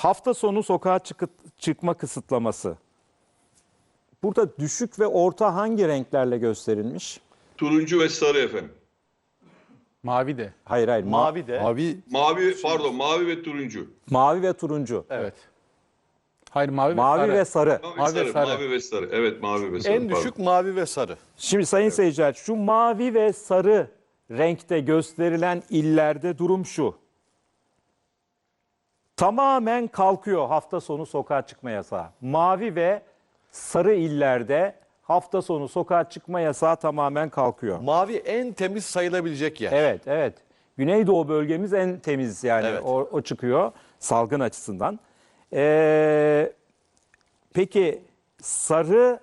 Hafta sonu sokağa çıkıp, çıkma kısıtlaması. Burada düşük ve orta hangi renklerle gösterilmiş? Turuncu ve sarı efendim. Mavi de. Hayır hayır. Ma- Mavi de. Mavi Mavi pardon mavi ve turuncu. mavi ve turuncu. evet. Hayır mavi, Mavi sarı. ve sarı. Mavi, Mavi ve sarı, sarı. mavi ve sarı. Evet mavi ve sarı. En düşük mavi ve sarı. Şimdi sayın seyirciler şu mavi ve sarı renkte gösterilen illerde durum şu. Tamamen kalkıyor hafta sonu sokağa çıkma yasağı. Mavi ve sarı illerde hafta sonu sokağa çıkma yasağı tamamen kalkıyor. Mavi en temiz sayılabilecek yer. Evet, evet. Güneydoğu bölgemiz en temiz yani Evet. o, o çıkıyor salgın açısından. Ee, peki sarı,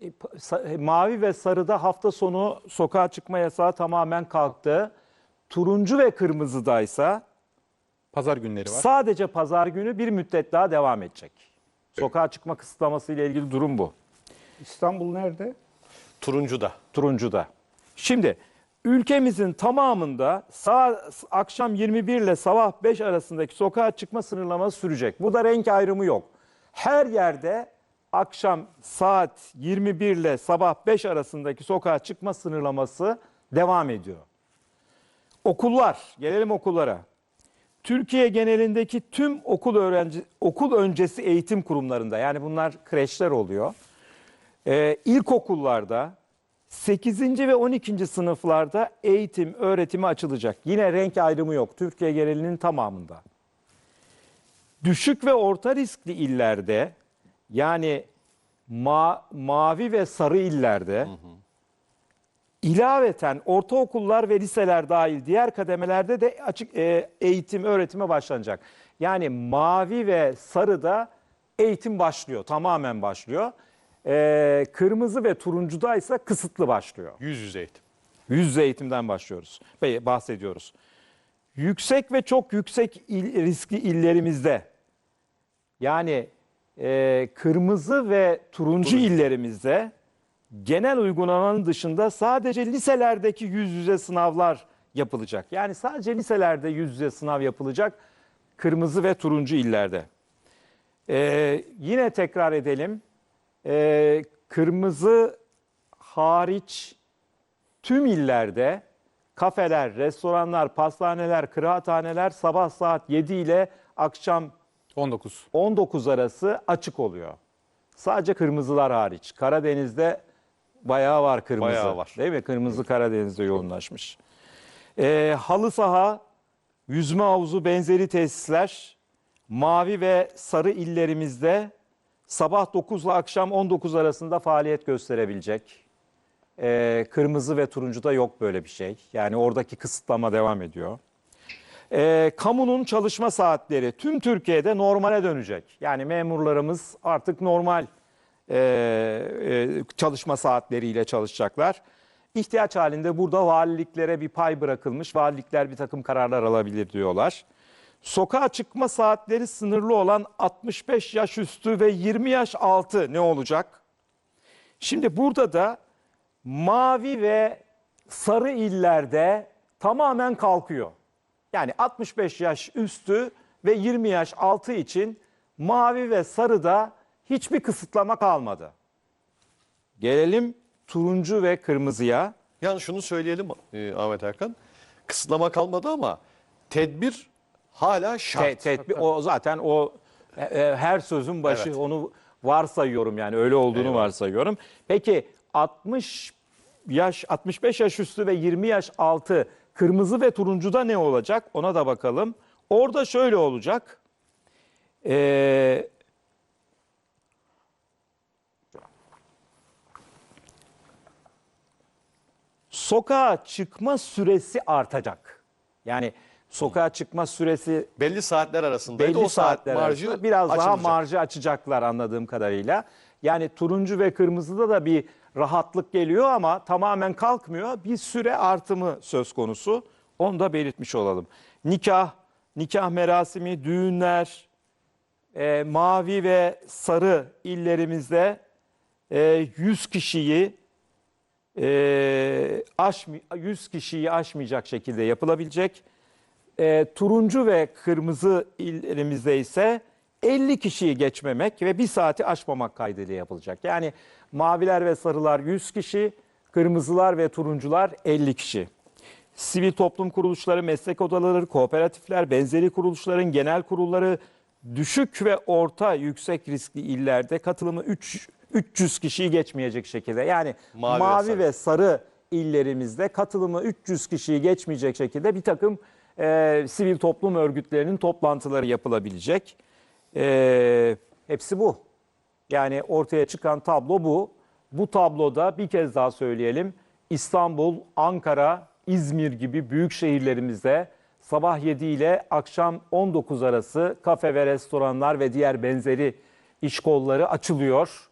e, pa- sa- mavi ve sarıda hafta sonu sokağa çıkma yasağı tamamen kalktı. Turuncu ve kırmızıdaysa Pazar günleri var. sadece pazar günü bir müddet daha devam edecek. Sokağa çıkma kısıtlaması ile ilgili durum bu. İstanbul nerede? Turuncuda. turuncuda. Şimdi ülkemizin tamamında sağ, akşam 21 ile sabah 5 arasındaki sokağa çıkma sınırlaması sürecek. Burada renk ayrımı yok. Her yerde akşam saat 21 ile sabah 5 arasındaki sokağa çıkma sınırlaması devam ediyor. Okullar, gelelim okullara. Türkiye genelindeki tüm okul öğrenci okul öncesi eğitim kurumlarında yani bunlar kreşler oluyor. Ee, ilkokullarda 8. ve 12. sınıflarda eğitim, öğretimi açılacak. Yine renk ayrımı yok Türkiye genelinin tamamında. Düşük ve orta riskli illerde yani ma- mavi ve sarı illerde ilaveten ortaokullar ve liseler dahil diğer kademelerde de açık e, eğitim, öğretime başlanacak. Yani mavi ve sarıda eğitim başlıyor, tamamen başlıyor. E, kırmızı ve turuncuda ise kısıtlı başlıyor. Yüz yüze eğitim. Yüz yüze eğitimden başlıyoruz, bahsediyoruz. Yüksek ve çok yüksek il- riskli illerimizde yani e, kırmızı ve turuncu illerimizde genel uygulamanın dışında sadece liselerdeki yüz yüze sınavlar yapılacak. Yani sadece liselerde yüz yüze sınav yapılacak kırmızı ve turuncu illerde. Ee, yine tekrar edelim. Ee, kırmızı hariç tüm illerde kafeler, restoranlar, pastaneler, kıraathaneler sabah saat 7 ile akşam 19. 19 arası açık oluyor. Sadece kırmızılar hariç. Karadeniz'de bayağı var kırmızı. Bayağı var. Değil mi? Kırmızı Karadeniz'de yoğunlaşmış. Ee, halı saha, yüzme havuzu benzeri tesisler mavi ve sarı illerimizde sabah 9 ile akşam 19 arasında faaliyet gösterebilecek. Ee, kırmızı ve turuncuda yok böyle bir şey. Yani oradaki kısıtlama devam ediyor. Ee, kamunun çalışma saatleri tüm Türkiye'de normale dönecek. Yani memurlarımız artık normal e, e, çalışma saatleriyle çalışacaklar. İhtiyaç halinde burada valiliklere bir pay bırakılmış. Valilikler bir takım kararlar alabilir diyorlar. Sokağa çıkma saatleri sınırlı olan 65 yaş üstü ve 20 yaş altı ne olacak? Şimdi burada da mavi ve sarı illerde tamamen kalkıyor. Yani 65 yaş üstü ve 20 yaş altı için mavi ve sarıda hiçbir kısıtlama kalmadı. Gelelim turuncu ve kırmızıya. Yani şunu söyleyelim e, Ahmet Hakan. Kısıtlama kalmadı ama tedbir hala şart. Te- tedbir, o zaten o e, e, her sözün başı Evet. onu varsayıyorum yani öyle olduğunu varsayıyorum. Peki 60 yaş 65 yaş üstü ve 20 yaş altı kırmızı ve turuncuda ne olacak ona da bakalım. Orada şöyle olacak. Ee, sokağa çıkma süresi artacak. Yani sokağa çıkma süresi Belli saatler arasındaydı. belli o saat saatler marjı arasında biraz daha açılacak. marjı açacaklar anladığım kadarıyla. Yani turuncu ve kırmızıda da bir rahatlık geliyor ama tamamen kalkmıyor. Bir süre artımı söz konusu. Onu da belirtmiş olalım. Nikah, nikah merasimi, düğünler, e, mavi ve sarı illerimizde e, 100 kişiyi e, aşmay- 100 kişiyi aşmayacak şekilde yapılabilecek. E, turuncu ve kırmızı illerimizde ise 50 kişiyi geçmemek ve bir saati aşmamak kaydıyla yapılacak. Yani maviler ve sarılar 100 kişi, kırmızılar ve turuncular 50 kişi. Sivil toplum kuruluşları, meslek odaları, kooperatifler, benzeri kuruluşların genel kurulları düşük ve orta yüksek riskli illerde katılımı 3 300 kişiyi geçmeyecek şekilde. Yani Mavi mavi, ve sarı. ve sarı illerimizde katılımı 300 kişiyi geçmeyecek şekilde bir takım e, sivil toplum örgütlerinin toplantıları yapılabilecek. E, hepsi bu. Yani ortaya çıkan tablo bu. Bu tabloda bir kez daha söyleyelim. İstanbul, Ankara, İzmir gibi büyük şehirlerimizde sabah 7 ile akşam 19 arası kafe ve restoranlar ve diğer benzeri iş kolları açılıyor.